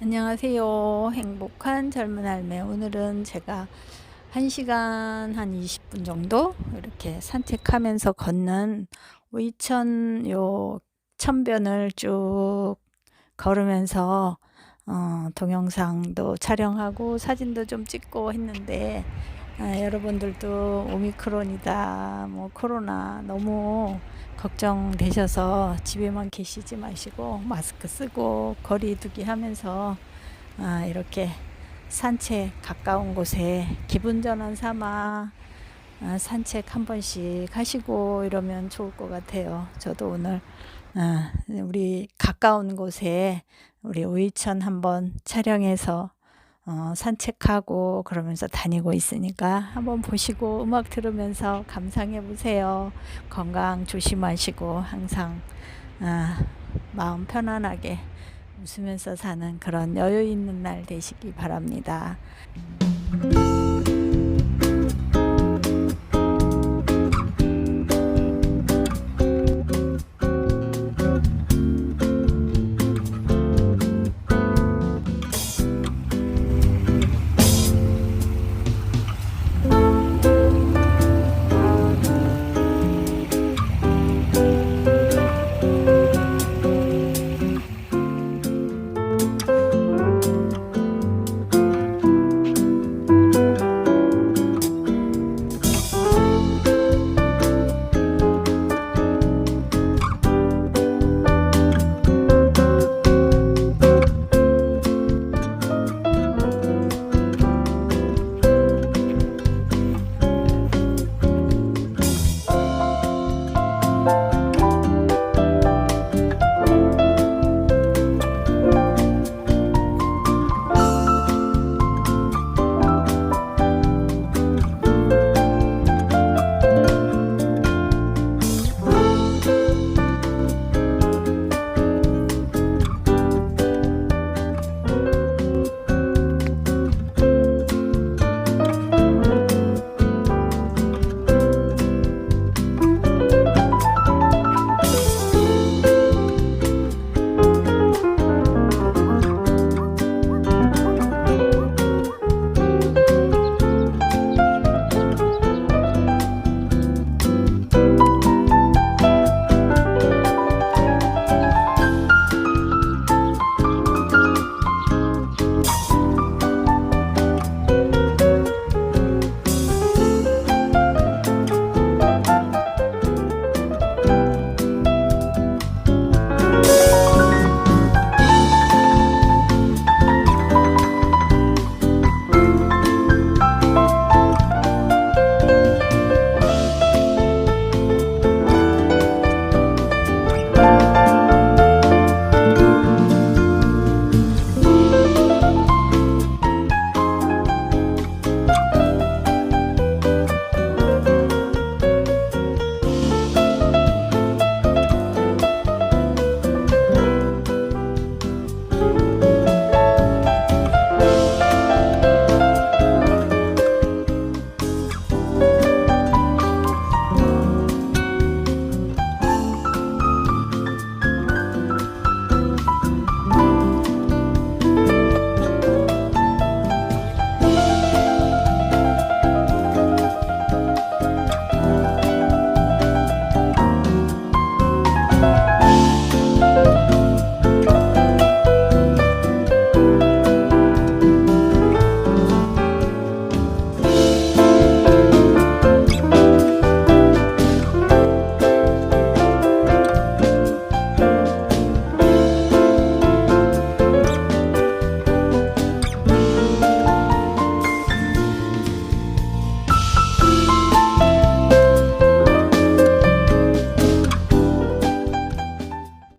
안녕하세요. 행복한 젊은 할매. 오늘은 제가 1시간 한 20분 정도 이렇게 산책하면서 걷는 오이천 요 천변을 쭉 걸으면서 어, 동영상도 촬영하고 사진도 좀 찍고 했는데 아, 여러분들도 오미크론이다 뭐 코로나 너무 걱정되셔서 집에만 계시지 마시고 마스크 쓰고 거리두기 하면서 아, 이렇게 산책 가까운 곳에 기분 전환 삼아 아, 산책 한 번씩 하시고 이러면 좋을 것 같아요. 저도 오늘 아, 우리 가까운 곳에 우리 오이천 한번 촬영해서 어, 산책하고 그러면서 다니고 있으니까 한번 보시고 음악 들으면서 감상해 보세요. 건강 조심하시고 항상 아, 마음 편안하게 웃으면서 사는 그런 여유 있는 날 되시기 바랍니다.